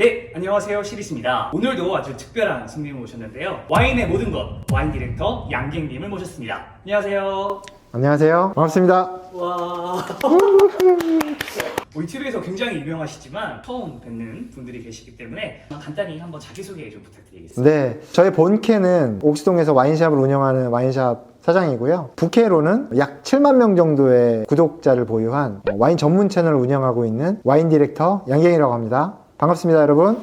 네, 안녕하세요. 시리스입니다. 오늘도 아주 특별한 손님을 모셨는데요. 와인의 모든 것, 와인 디렉터 양갱님을 모셨습니다. 안녕하세요. 안녕하세요. 반갑습니다. 와. 우리 TV에서 굉장히 유명하시지만 처음 뵙는 분들이 계시기 때문에 간단히 한번 자기소개 좀 부탁드리겠습니다. 네, 저희 본캐는 옥수동에서 와인샵을 운영하는 와인샵 사장이고요. 부캐로는 약 7만 명 정도의 구독자를 보유한 와인 전문 채널을 운영하고 있는 와인 디렉터 양갱이라고 합니다. 반갑습니다, 여러분.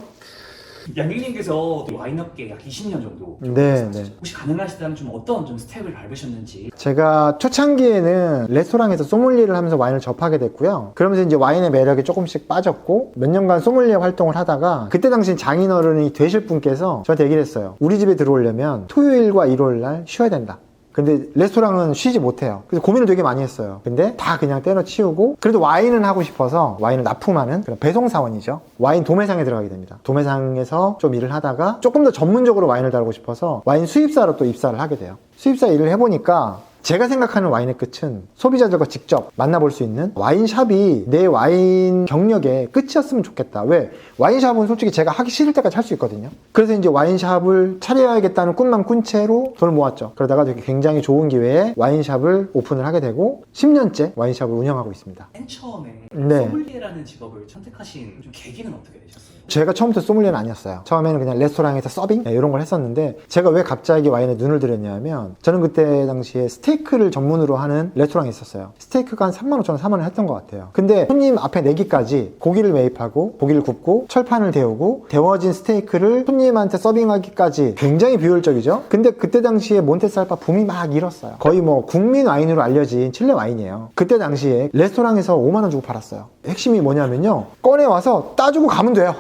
양갱님께서 와인업계 약 20년 정도 네? 네. 혹시 가능하시다면 좀 어떤 좀 스텝을 밟으셨는지 제가 초창기에는 레스토랑에서 소믈리에를 하면서 와인을 접하게 됐고요. 그러면서 이제 와인의 매력이 조금씩 빠졌고 몇 년간 소믈리에 활동을 하다가 그때 당시 장인어른이 되실 분께서 저한테 얘기를 했어요. 우리 집에 들어오려면 토요일과 일요일 날 쉬어야 된다. 근데 레스토랑은 쉬지 못해요. 그래서 고민을 되게 많이 했어요. 근데 다 그냥 때려치우고 그래도 와인은 하고 싶어서 와인을 납품하는 그런 배송 사원이죠. 와인 도매상에 들어가게 됩니다. 도매상에서 좀 일을 하다가 조금 더 전문적으로 와인을 다루고 싶어서 와인 수입사로 또 입사를 하게 돼요. 수입사 일을 해보니까 제가 생각하는 와인의 끝은 소비자들과 직접 만나볼 수 있는 와인샵이 내 와인 경력의 끝이었으면 좋겠다. 왜? 와인샵은 솔직히 제가 하기 싫을 때까지 할 수 있거든요. 그래서 이제 와인샵을 차려야겠다는 꿈만 꾼 채로 돈을 모았죠. 그러다가 되게 굉장히 좋은 기회에 와인샵을 오픈을 하게 되고 10년째 와인샵을 운영하고 있습니다. 맨 처음에 네. 소믈리에라는 직업을 선택하신 좀 계기는 어떻게 되셨어요? 제가 처음부터 소믈리에는 아니었어요. 처음에는 그냥 레스토랑에서 서빙 네, 이런 걸 했었는데 제가 왜 갑자기 와인에 눈을 들였냐면 저는 그때 당시에 스테이크를 전문으로 하는 레스토랑이 있었어요. 스테이크가 한 3만 5천 원, 4만 원 했던 것 같아요. 근데 손님 앞에 내기까지 고기를 매입하고 고기를 굽고 철판을 데우고 데워진 스테이크를 손님한테 서빙하기까지 굉장히 비효율적이죠. 근데 그때 당시에 몬테살바 붐이 막 일었어요. 거의 뭐 국민 와인으로 알려진 칠레 와인이에요. 그때 당시에 레스토랑에서 5만 원 주고 팔았어요. 핵심이 뭐냐면요. 꺼내 와서 따주고 가면 돼요.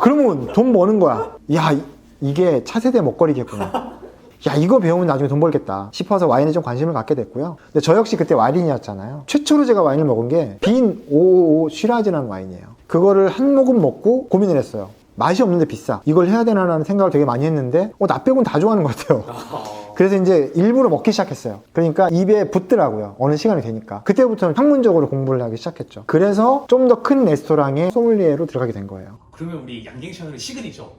그러면 돈 버는 거야. 야, 이- 이게 차세대 먹거리겠구나. 야, 이거 배우면 나중에 돈 벌겠다 싶어서 와인에 좀 관심을 갖게 됐고요. 근데 저 역시 그때 와인이었잖아요. 최초로 제가 와인을 먹은 게 빈 555 시라즈라는 와인이에요. 그거를 한 모금 먹고 고민을 했어요. 맛이 없는데 비싸. 이걸 해야 되나라는 생각을 되게 많이 했는데, 어, 나 빼고는 다 좋아하는 것 같아요. 그래서 이제 일부러 먹기 시작했어요. 그러니까 입에 붙더라고요. 어느 시간이 되니까. 그때부터는 학문적으로 공부를 하기 시작했죠. 그래서 좀 더 큰 레스토랑에 소믈리에로 들어가게 된 거예요. 그러면 우리 양갱 채널의 시그니처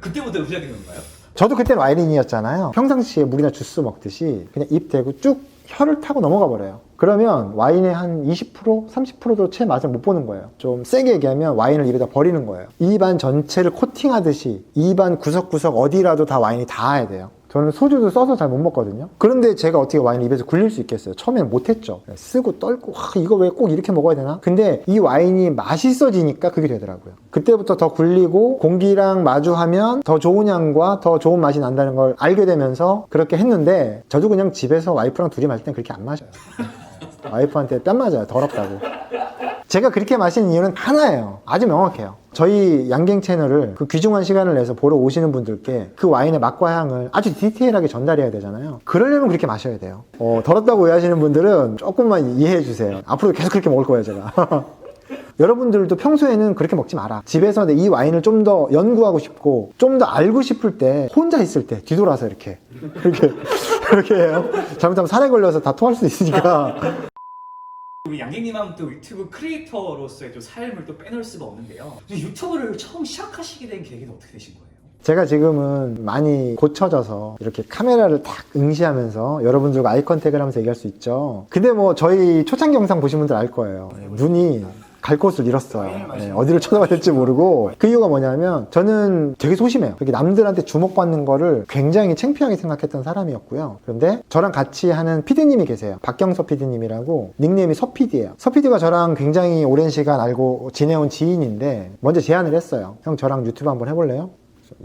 그때부터 시작인 건가요? 저도 그때는 와인인이었잖아요. 평상시에 물이나 주스 먹듯이 그냥 입 대고 쭉 혀를 타고 넘어가 버려요. 그러면 와인의 한 20%, 30%도 채 맛을 못 보는 거예요. 좀 세게 얘기하면 와인을 입에다 버리는 거예요. 입안 전체를 코팅하듯이 입안 구석구석 어디라도 다 와인이 닿아야 돼요. 저는 소주도 써서 잘 못 먹거든요. 그런데 제가 어떻게 와인을 입에서 굴릴 수 있겠어요? 처음에는 못했죠. 쓰고 떨고, 와, 이거 왜 꼭 이렇게 먹어야 되나? 근데 이 와인이 맛있어지니까 그게 되더라고요. 그때부터 더 굴리고 공기랑 마주하면 더 좋은 향과 더 좋은 맛이 난다는 걸 알게 되면서 그렇게 했는데 저도 그냥 집에서 와이프랑 둘이 마실 땐 그렇게 안 마셔요. 와이프한테 뺨 맞아요. 더럽다고. 제가 그렇게 마시는 이유는 하나예요. 아주 명확해요. 저희 양갱 채널을 그 귀중한 시간을 내서 보러 오시는 분들께 그 와인의 맛과 향을 아주 디테일하게 전달해야 되잖아요. 그러려면 그렇게 마셔야 돼요. 어, 더럽다고 오해하시는 분들은 조금만 이해해 주세요. 앞으로도 계속 그렇게 먹을 거예요, 제가. 여러분들도 평소에는 그렇게 먹지 마라. 집에서 이 와인을 좀 더 연구하고 싶고 좀 더 알고 싶을 때 혼자 있을 때 뒤돌아서 이렇게 이렇게 이렇게 해요. 잘못하면 살에 걸려서 다 토할 수 있으니까. 우리 양갱님하면 또 유튜브 크리에이터로서의 또 삶을 또 빼놓을 수가 없는데요. 유튜브를 처음 시작하시게 된 계기는 어떻게 되신 거예요? 제가 지금은 많이 고쳐져서 이렇게 카메라를 딱 응시하면서 여러분들과 아이 컨택을 하면서 얘기할 수 있죠. 근데 뭐 저희 초창기 영상 보신 분들 알 거예요. 눈이 갈 곳을 잃었어요. 네, 어디를 쳐다봐야 될지 모르고 그 이유가 뭐냐면 저는 되게 소심해요. 그렇게 남들한테 주목받는 거를 굉장히 창피하게 생각했던 사람이었고요. 그런데 저랑 같이 하는 피디님이 계세요. 박경서 피디님이라고 닉네임이 서피디예요. 서피디가 저랑 굉장히 오랜 시간 알고 지내온 지인인데 먼저 제안을 했어요. 형 저랑 유튜브 한번 해볼래요?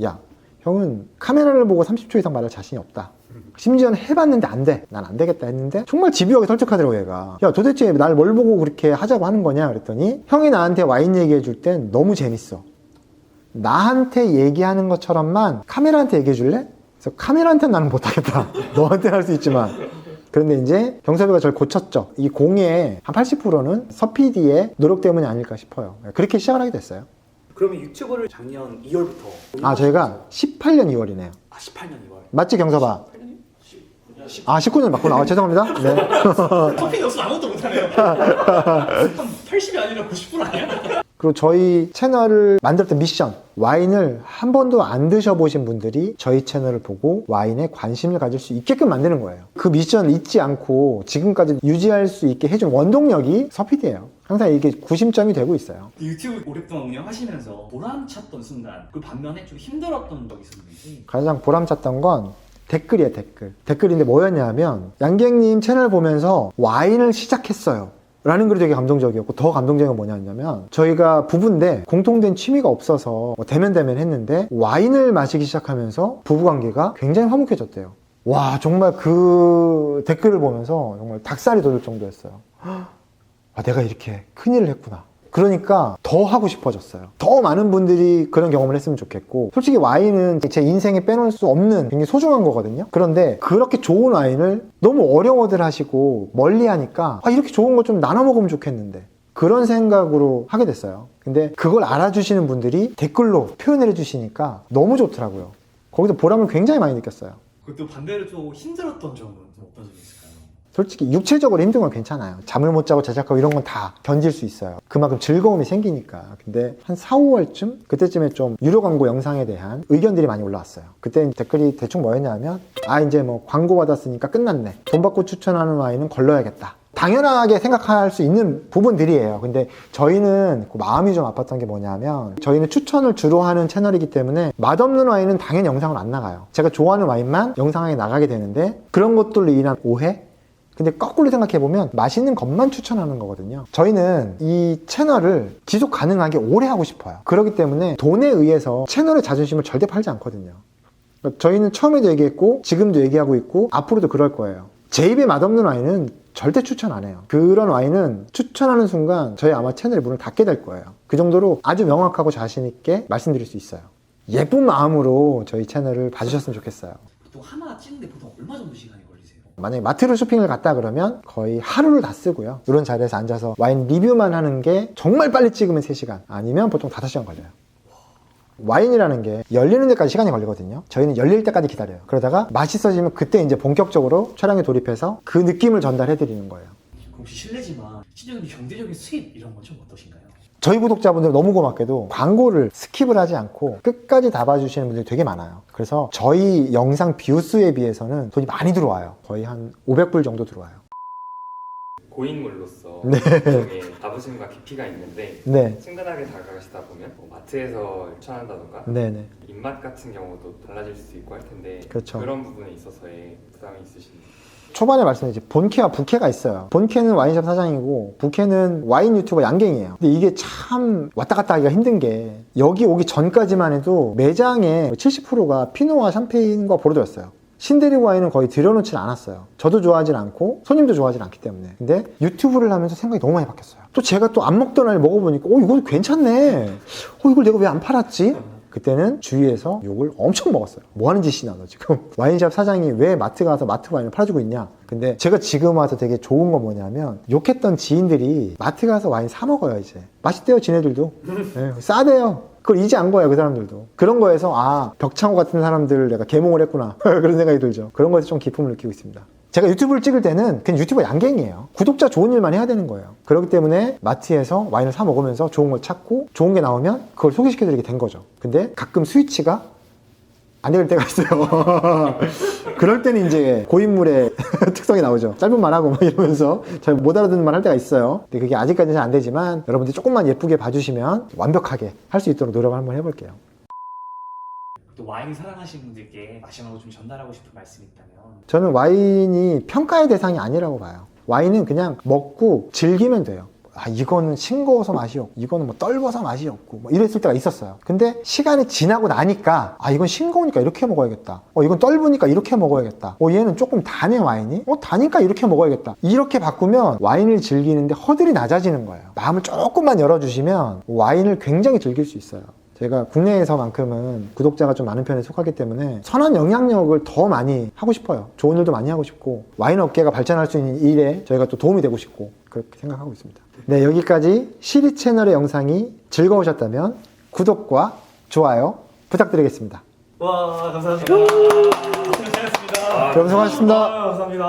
야 형은 카메라를 보고 30초 이상 말할 자신이 없다. 심지어는 해봤는데 안 돼. 난 안 되겠다 했는데 정말 집요하게 설득하더라고 얘가. 야 도대체 날 뭘 보고 그렇게 하자고 하는 거냐 그랬더니 형이 나한테 와인 얘기해 줄 땐 너무 재밌어. 나한테 얘기하는 것처럼만 카메라한테 얘기해 줄래? 그래서 카메라한테는 나는 못하겠다. 너한테는 할 수 있지만. 그런데 이제 경섭이가 저를 고쳤죠. 이 공의 한 80%는 서PD의 노력 때문이 아닐까 싶어요. 그렇게 시작을 하게 됐어요. 그러면 유튜브를 작년 2월부터 아, 저희가 18년 2월이네요. 아 18년 2월 맞지? 10. 아 19년 맞구나. 아, 죄송합니다. 네. 커피 없으면 아무것도 못하네요. 한 80이 아니라 90% 아니야? 그리고 저희 채널을 만들었던 미션 와인을 한 번도 안 드셔보신 분들이 저희 채널을 보고 와인에 관심을 가질 수 있게끔 만드는 거예요 그 미션을 잊지 않고 지금까지 유지할 수 있게 해준 원동력이 서피드예요 항상 이게 구심점이 되고 있어요. 유튜브 오랫동안 운영하시면서 보람찼던 순간 그 반면에 좀 힘들었던 적이 있었는지. 가장 보람찼던 건 댓글이에요 댓글. 댓글인데 뭐였냐면 양갱님 채널 보면서 와인을 시작했어요. 라는 글이 되게 감동적이었고 더 감동적인 건 뭐냐면 저희가 부부인데 공통된 취미가 없어서 뭐 대면대면 했는데 와인을 마시기 시작하면서 부부관계가 굉장히 화목해졌대요. 와 정말 그 댓글을 보면서 정말 닭살이 돋을 정도였어요 아 내가 이렇게 큰일을 했구나 그러니까 더 하고 싶어졌어요. 더 많은 분들이 그런 경험을 했으면 좋겠고, 솔직히 와인은 제 인생에 빼놓을 수 없는 굉장히 소중한 거거든요. 그런데 그렇게 좋은 와인을 너무 어려워들 하시고 멀리 하니까, 아, 이렇게 좋은 거 좀 나눠 먹으면 좋겠는데. 그런 생각으로 하게 됐어요. 근데 그걸 알아주시는 분들이 댓글로 표현을 해주시니까 너무 좋더라고요. 거기서 보람을 굉장히 많이 느꼈어요. 그것도 반대로 좀 힘들었던 점은 좀 어떤 점이 있을까요? 솔직히 육체적으로 힘든 건 괜찮아요. 잠을 못 자고 제작하고 이런 건 다 견딜 수 있어요. 그만큼 즐거움이 생기니까. 근데 한 4, 5월쯤 그때쯤에 좀 유료 광고 영상에 대한 의견들이 많이 올라왔어요. 그때 댓글이 대충 뭐였냐면 아 이제 뭐 광고 받았으니까 끝났네. 돈 받고 추천하는 와인은 걸러야겠다. 당연하게 생각할 수 있는 부분들이에요. 근데 저희는 그 마음이 좀 아팠던 게 뭐냐면 저희는 추천을 주로 하는 채널이기 때문에 맛없는 와인은 당연히 영상을 안 나가요. 제가 좋아하는 와인만 영상에 나가게 되는데 그런 것들로 인한 오해? 근데 거꾸로 생각해보면 맛있는 것만 추천하는 거거든요. 저희는 이 채널을 지속 가능하게 오래 하고 싶어요. 그렇기 때문에 돈에 의해서 채널의 자존심을 절대 팔지 않거든요. 그러니까 저희는 처음에도 얘기했고 지금도 얘기하고 있고 앞으로도 그럴 거예요. 제 입에 맛없는 와인은 절대 추천 안 해요. 그런 와인은 추천하는 순간 저희 아마 채널의 문을 닫게 될 거예요. 그 정도로 아주 명확하고 자신 있게 말씀드릴 수 있어요. 예쁜 마음으로 저희 채널을 봐주셨으면 좋겠어요. 보통 하나 찍는데 보통 얼마 정도 시간이 걸리세요? 만약에 마트로 쇼핑을 갔다 그러면 거의 하루를 다 쓰고요. 이런 자리에서 앉아서 와인 리뷰만 하는 게 정말 빨리 찍으면 3시간, 아니면 보통 5시간 걸려요. 와인이라는 게 열리는 데까지 시간이 걸리거든요. 저희는 열릴 때까지 기다려요. 그러다가 맛있어지면 그때 이제 본격적으로 촬영에 돌입해서 그 느낌을 전달해 드리는 거예요. 혹시 실례지만 시중에 경제적인 수입 이런 건 좀 어떠신가요? 저희 구독자분들 너무 고맙게도 광고를 스킵을 하지 않고 끝까지 다 봐주시는 분들이 되게 많아요. 그래서 저희 영상 뷰수에 비해서는 돈이 많이 들어와요. 거의 한 500불 정도 들어와요. 고인물로서 네. 나중에 자부심과 깊이가 있는데 네. 친근하게 다가가시다 보면 뭐 마트에서 추천한다던가 네네. 입맛 같은 경우도 달라질 수 있고 할 텐데 그렇죠. 런 부분에 있어서의 부담이 있으신지 초반에 말씀드렸지 본캐와 부캐가 있어요. 본캐는 와인샵 사장이고 부캐는 와인 유튜버 양갱이에요. 근데 이게 참 왔다 갔다 하기가 힘든 게 여기 오기 전까지만 해도 매장의 70%가 피노와 샴페인과 보르도였어요. 신데리고 와인은 거의 들여놓질 않았어요. 저도 좋아하진 않고 손님도 좋아하진 않기 때문에. 근데 유튜브를 하면서 생각이 너무 많이 바뀌었어요. 또 제가 또 안 먹던 와인 먹어보니까 어 이거 괜찮네. 어 이걸 내가 왜 안 팔았지? 그때는 주위에서 욕을 엄청 먹었어요. 뭐 하는 짓이냐, 너 지금. 와인샵 사장이 왜 마트 가서 마트 와인을 팔아주고 있냐. 근데 제가 지금 와서 되게 좋은 건 뭐냐면 욕했던 지인들이 마트 가서 와인 사 먹어요, 이제. 맛있대요, 지네들도. 예, 싸대요. 그걸 이제 안 거예요, 그 사람들도. 그런 거에서, 아, 벽창호 같은 사람들을 내가 개몽을 했구나. 그런 생각이 들죠. 그런 거에서 좀 기쁨을 느끼고 있습니다. 제가 유튜브를 찍을 때는 그냥 유튜버 양갱이에요. 구독자 좋은 일만 해야 되는 거예요. 그렇기 때문에 마트에서 와인을 사 먹으면서 좋은 걸 찾고 좋은 게 나오면 그걸 소개시켜드리게 된 거죠. 근데 가끔 스위치가 안 될 때가 있어요. 그럴 때는 이제 고인물의 특성이 나오죠. 짧은 말하고 막 이러면서 잘 못 알아듣는 말 할 때가 있어요. 근데 그게 아직까지는 잘 안 되지만 여러분들 조금만 예쁘게 봐주시면 완벽하게 할 수 있도록 노력을 한번 해볼게요. 또 와인 사랑하시는 분들께 마지막으로 좀 전달하고 싶은 말씀이 있다면 저는 와인이 평가의 대상이 아니라고 봐요. 와인은 그냥 먹고 즐기면 돼요. 아, 이거는 싱거워서 맛이 없고, 이거는 뭐 떫어서 맛이 없고, 뭐 이랬을 때가 있었어요. 근데 시간이 지나고 나니까, 아, 이건 싱거우니까 이렇게 먹어야겠다. 어, 이건 떫으니까 이렇게 먹어야겠다. 어, 얘는 조금 다네, 와인이. 어, 다니까 이렇게 먹어야겠다. 이렇게 바꾸면 와인을 즐기는데 허들이 낮아지는 거예요. 마음을 조금만 열어주시면 와인을 굉장히 즐길 수 있어요. 제가 국내에서만큼은 구독자가 좀 많은 편에 속하기 때문에 선한 영향력을 더 많이 하고 싶어요. 좋은 일도 많이 하고 싶고 와인 업계가 발전할 수 있는 일에 저희가 또 도움이 되고 싶고 그렇게 생각하고 있습니다. 네, 여기까지 시리 채널의 영상이 즐거우셨다면 구독과 좋아요 부탁드리겠습니다. 와 감사합니다. 고생하셨습니다. 아, 여러분 수고하셨습니다. 아, 감사합니다.